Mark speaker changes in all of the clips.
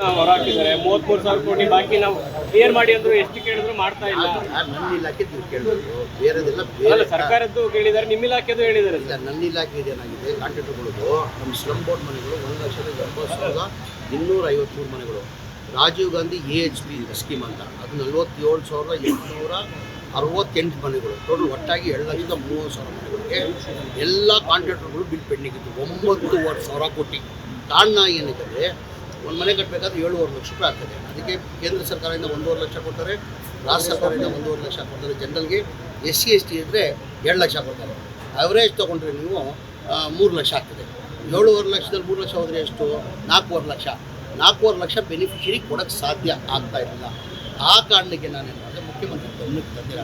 Speaker 1: ಹೊರ ಹಾಕಿದ್ದಾರೆ. ಮೂವತ್ಮೂರು ಸಾವಿರ ಕೋಟಿ ಬಾಕಿ ನಾವು ಕ್ಲಿಯರ್ ಮಾಡಿ ಅಂದ್ರು ಎಷ್ಟು ಕೇಳಿದ್ರು ಮಾಡ್ತಾ ಇಲ್ಲ.
Speaker 2: ನನ್ನ ಇಲಾಖೆ ಕೇಳಬೇಕು. ಬೇರೆದೆಲ್ಲ
Speaker 1: ಅಲ್ಲ
Speaker 2: ಬೇರೆ
Speaker 1: ಸರ್ಕಾರದ್ದು ಕೇಳಿದ್ದಾರೆ ನಿಮ್ಮ ಇಲಾಖೆದು ಹೇಳಿದ್ದಾರೆ.
Speaker 2: ಇಲ್ಲ ನನ್ನ ಇಲಾಖೆ ಏನಾಗಿದೆ ಕಾಂಟ್ರಾಕ್ಟರ್ಗಳದು ನಮ್ಮ ಸ್ಲಮ್ ಬೋರ್ಡ್ ಮನೆಗಳು ಒಂದು ಲಕ್ಷದ ಎಪ್ಪತ್ತು ಸಾವಿರದ ಇನ್ನೂರ ಐವತ್ಮೂರು ಮನೆಗಳು. Rajiv Gandhi A H P scheme ಅಂತ. ಅದು ನಲ್ವತ್ತೇಳು ಸಾವಿರದ ಎಂಟುನೂರ ಅರವತ್ತೆಂಟು ಮನೆಗಳು. ಟೋಟಲ್ ಒಟ್ಟಾಗಿ ಎರಡು ಲಕ್ಷದ ಮೂವತ್ತು ಸಾವಿರ ಮನೆಗಳಿಗೆ ಎಲ್ಲ ಕಾಂಟ್ರಾಕ್ಟರ್ಗಳು ಬಿಲ್ ಪೆಂಡಿಂಗ್ ಇತ್ತು. ಒಂಬತ್ತುವರೆ ಸಾವಿರ ಕೋಟಿ. ಕಾರಣ ಏನಂತಂದರೆ ಒಂದು ಮನೆ ಕಟ್ಟಬೇಕಾದ್ರೆ ಏಳುವರೆ ಲಕ್ಷ ರೂಪಾಯಿ ಆಗ್ತದೆ. ಅದಕ್ಕೆ ಕೇಂದ್ರ ಸರ್ಕಾರದಿಂದ ಒಂದೂವರೆ ಲಕ್ಷ ಕೊಡ್ತಾರೆ, ರಾಜ್ಯ ಸರ್ಕಾರದಿಂದ ಒಂದೂವರೆ ಲಕ್ಷ ಕೊಡ್ತಾರೆ. ಜನರಲ್ಗೆ ಎಸ್ ಸಿ ಎಸ್ ಟಿ ಇದ್ದರೆ ಎರಡು ಲಕ್ಷ ಕೊಡ್ತಾರೆ. ಅವರೇಜ್ ತೊಗೊಂಡ್ರೆ ನೀವು ಮೂರು ಲಕ್ಷ ಆಗ್ತದೆ. ಏಳುವರೆ ಲಕ್ಷದಲ್ಲಿ ಮೂರು ಲಕ್ಷ ಹೋದರೆ ಎಷ್ಟು? ನಾಲ್ಕೂವರೆ ಲಕ್ಷ. ನಾಲ್ಕೂವರೆ ಲಕ್ಷ ಬೆನಿಫಿಷರಿ ಕೊಡೋಕ್ಕೆ ಸಾಧ್ಯ ಆಗ್ತಾ ಇರಲಿಲ್ಲ ಆ ಕಾರಣಕ್ಕೆ ನಾನು ಮಾಡಿದೆ, ಮುಖ್ಯಮಂತ್ರಿ ಗಮನಕ್ಕೆ ತಂದಿರ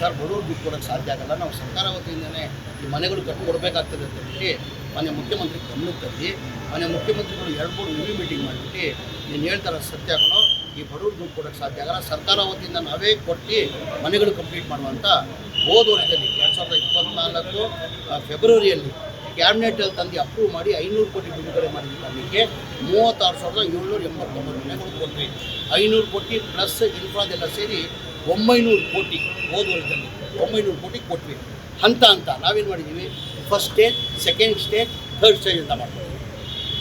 Speaker 2: ಸರ್, ಬಡವ್ರು ದುಡ್ಡು ಕೊಡೋಕ್ಕೆ ಸಾಧ್ಯ ಆಗಲ್ಲ. ನಾವು ಸರ್ಕಾರ ವತಿಯಿಂದನೇ ಈ ಮನೆಗಳು ಕಟ್ಟಿಕೊಡ್ಬೇಕಾಗ್ತದೆ ಅಂತ ಹೇಳಿ ಮನೆ ಮುಖ್ಯಮಂತ್ರಿ ಗಮನಕ್ಕೆ ತರಲಿ ಮಾನ್ಯ ಮುಖ್ಯಮಂತ್ರಿಗಳು ಎರಡು ಮೂರು ರಿವ್ಯೂ ಮೀಟಿಂಗ್ ಮಾಡಿಬಿಟ್ಟು ನೀನು ಹೇಳ್ತಾರ ಸತ್ಯ ಕಣೋ, ಈ ಬಡವ್ರು ದುಡ್ಡು ಕೊಡೋಕ್ಕೆ ಸಾಧ್ಯ ಆಗಲ್ಲ. ಸರ್ಕಾರ ವತಿಯಿಂದ ನಾವೇ ಕೊಟ್ಟು ಮನೆಗಳು ಕಂಪ್ಲೀಟ್ ಮಾಡುವಂಥ ಹೋದ ವರ್ಷದಲ್ಲಿ ಎರಡು ಸಾವಿರದ ಇಪ್ಪತ್ತ್ನಾಲ್ಕು ಫೆಬ್ರವರಿಯಲ್ಲಿ ಕ್ಯಾಬಿನೆಟಲ್ಲಿ ತಂದು ಅಪ್ರೂವ್ ಮಾಡಿ ಐನೂರು ಕೋಟಿ ಬಿಡುಗಡೆ ಮಾಡಿದ ನಮಗೆ ಮೂವತ್ತಾರು ಸಾವಿರದ ಏಳ್ನೂರ ಎಂಬತ್ತೊಂಬತ್ತು ಮನೆಗಳು ಕೊಟ್ವಿ ಐನೂರು ಕೋಟಿ ಪ್ಲಸ್ ಇನ್ಫ್ರಾದೆಲ್ಲ ಸೇರಿ ಒಂಬೈನೂರು ಕೋಟಿ ಹೋದ ವರ್ಷದಲ್ಲಿ ಒಂಬೈನೂರು ಕೋಟಿ ಕೊಟ್ವಿ. ಹಂತ ಅಂತ ನಾವೇನು ಮಾಡಿದ್ದೀವಿ first stage second stage third stage ಅಂತ ಮಾಡ್ತಾರೆ.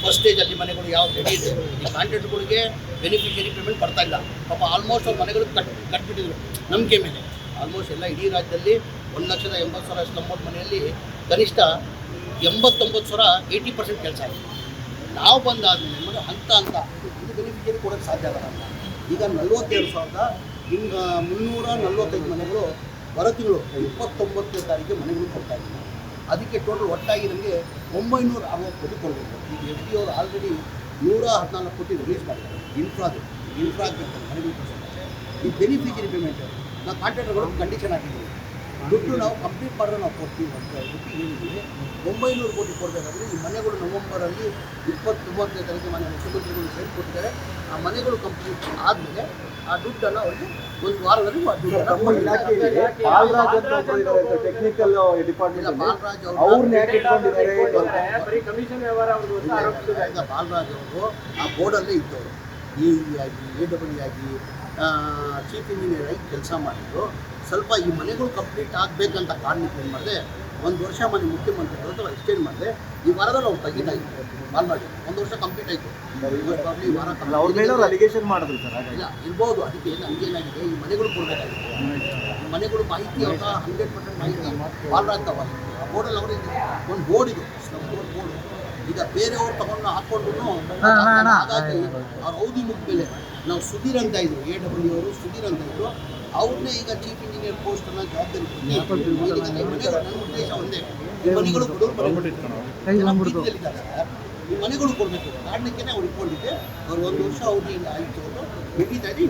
Speaker 2: ಫಸ್ಟ್ ಸ್ಟೇಜಲ್ಲಿ ಮನೆಗಳು ಯಾವ ರೆಡಿ ಇದೆ? ಈ ಕಾಂಟ್ರಾಕ್ಟ್ಗಳಿಗೆ ಬೆನಿಫಿಷರಿ ಪೇಮೆಂಟ್ ಬರ್ತಾ ಇಲ್ಲ. ಪಾಪ ಆಲ್ಮೋಸ್ಟ್ ಅವ್ರ ಮನೆಗಳು ಕಟ್, ಕಟ್ಬಿಟ್ಟಿದ್ರು. ನಂಬಿಕೆ ಮೇಲೆ. ಆಲ್ಮೋಸ್ಟ್ ಎಲ್ಲ ಇಡೀ ರಾಜ್ಯದಲ್ಲಿ ಒಂದು ಲಕ್ಷದ ಎಂಬತ್ತು ಸಾವಿರ ಸ್ಲಂಬೋಟ್ ಮನೆಯಲ್ಲಿ ಕನಿಷ್ಠ ಎಂಬತ್ತೊಂಬತ್ತು ಸಾವಿರ ಏಯ್ಟಿ ಪರ್ಸೆಂಟ್ ಕೆಲಸ ಆಗಿದೆ ನಾವು ಬಂದಾದ್ಮೇಲೆ ಹಂತ ಹಂತ ಇದು ಬೆನಿಫಿಷರಿ ಕೊಡೋಕ್ಕೆ ಸಾಧ್ಯ ಆಗಲ್ಲ ಈಗ ನಲ್ವತ್ತೆರಡು ಸಾವಿರದ ಇನ್ನು ಮುನ್ನೂರ ನಲ್ವತ್ತೈದು ಮನೆಗಳು ಹೊರ ತಿಂಗಳು ಇಪ್ಪತ್ತೊಂಬತ್ತನೇ ತಾರೀಕಿಗೆ ಮನೆಗಳು ಕೊಡ್ತಾ ಇದ್ದೀವಿ ಅದಕ್ಕೆ ಟೋಟಲ್ ಒಟ್ಟಾಗಿ ನಮಗೆ ಒಂಬೈನೂರ ಅರವತ್ತು ಕೋಟಿ ಕೊಡಬೇಕು. ಈಗ ಎಸ್ ಡಿ ಅವರು ಆಲ್ರೆಡಿ ನೂರ ಹದಿನಾಲ್ಕು ಕೋಟಿ ರಿಲೀಸ್ ಮಾಡಿದ್ದಾರೆ. ಇನ್ಫ್ರಾದು ಇನ್ಫ್ರಾ ಆಗಬೇಕು ಈ ಬೆನಿಫಿಷರಿ ಪೇಮೆಂಟ್ ನಾವು ಕಾಂಟ್ರಾಕ್ಟರ್ಗಳು ಕಂಡೀಷನ್ ಹಾಕಿದ್ದೀವಿ. ದುಡ್ಡು ನಾವು ಕಂಪ್ಲೀಟ್ ಮಾಡಿದ್ರೆ ನಾವು ಕೊಡ್ತೀವಿ ಅಂತ ಹೇಳ್ಬಿಟ್ಟು ಹೇಳಿದ್ವಿ. ಒಂಬೈನೂರು ಕೋಟಿ ಕೊಡಬೇಕಾದ್ರೆ ಈ ಮನೆಗಳು ನವೆಂಬರಲ್ಲಿ ಇಪ್ಪತ್ತೊಂಬತ್ತನೇ ತಾರೀಕು ಮನೆ ಮುಖ್ಯಮಂತ್ರಿಗಳು ಸೇರಿ ಕೊಟ್ಟಿದ್ದಾರೆ ಆ ಮನೆಗಳು ಕಂಪ್ಲೀಟ್ ಆದಮೇಲೆ ಆ ದುಡ್ಡನ್ನು ಅವರಿಗೆ ಒಂದು ವಾರದಲ್ಲಿ
Speaker 3: ಟೆಕ್ನಿಕಲ್ ಡಿಪಾರ್ಟ್ಮೆಂಟ್
Speaker 2: ಬಾಲರಾಜ್ ಅವರು ಬಾಲರಾಜ್ ಅವರು ಆ ಬೋರ್ಡಲ್ಲೇ ಇದ್ದವರು. ಎ ಇ ಆಗಿ ಎ ಡಬ್ಲ್ಯೂ ಆಗಿ ಚೀಫ್ ಇಂಜಿನಿಯರ್ ಆಗಿ ಕೆಲಸ ಮಾಡಿದ್ರು. ಸ್ವಲ್ಪ ಈ ಮನೆಗಳು ಕಂಪ್ಲೀಟ್ ಆಗಬೇಕಂತ ಕಾರಣಕ್ಕೆ ಏನು ಮಾಡಿದೆ ಒಂದು ವರ್ಷ ಮನೆ ಮುಖ್ಯಮಂತ್ರಿಗಳ ಹತ್ರ ಎಕ್ಸ್ಟೆಂಡ್ ಮಾಡಿದೆ ಈ ವಾರದಲ್ಲಿ ಅವ್ರು ತೆಗಿತಾ ಇದ್ರು. ಬಾಲರಾಜ್ ಒಂದು ವರ್ಷ ಕಂಪ್ಲೀಟ್ ಆಯಿತು. ಈ ವಾರ
Speaker 3: ಅವ್ರ ಮೇಲೆ ಅಲಿಗೇಷನ್ ಮಾಡಿದ್ರು ಸರ್
Speaker 2: ಇಲ್ಲ ಇರ್ಬೋದು ಅದಕ್ಕೆ ಹಂಗೇನಾಗಿದೆ ಈ ಮನೆಗಳು ಕೊಡಬೇಕಾಗಿದೆ ಈ ಮನೆಗಳು ಮಾಹಿತಿ ಅಂತ ಹಂಡ್ರೆಡ್ ಪರ್ಸೆಂಟ್ ಮಾಹಿತಿ ಬಾಲರಾಜ್ ತವ ಆ ಬೋರ್ಡಲ್ಲಿ ಅವರೇ ಒಂದು ಬೋರ್ಡ್ ಇದು ಬೋರ್ಡ್ ಈಗ ಬೇರೆಯವ್ರು ತಗೊಂಡು ಹಾಕ್ಕೊಂಡು ಹಾಗಾಗಿ ಅವ್ರ ಅವಧಿ ಮುಗಿದ್ಮೇಲೆ ನಾವು ಸುಧೀರ್ ಅಂತ ಇದ್ರು ಎ ಡಬ್ಲ್ಯೂ ಅವರು ಸುಧೀರ್ ಅಂತ ಇದ್ರು. ಅವ್ರನ್ನೇ ಈಗ ಚೀಫ್ ಇಂಜಿನಿಯರ್ ಪೋಸ್ಟ್ ಅನ್ನೋ ಜವಾಬ್ದಾರಿ ನನ್ನ ಉದ್ದೇಶ ಒಂದೇ ಮನೆಗಳು ಮನೆಗಳು ಕೊಡಬೇಕು. ಕಾರಣಕ್ಕೆ ಅವ್ರು ಇಟ್ಕೊಂಡಿದ್ದೆ ಅವ್ರು ಒಂದು ವರ್ಷ ಅವ್ರಿಗೆ ಆಯ್ತು ಅವರು ಮುಗಿತಾ ಇದೆ.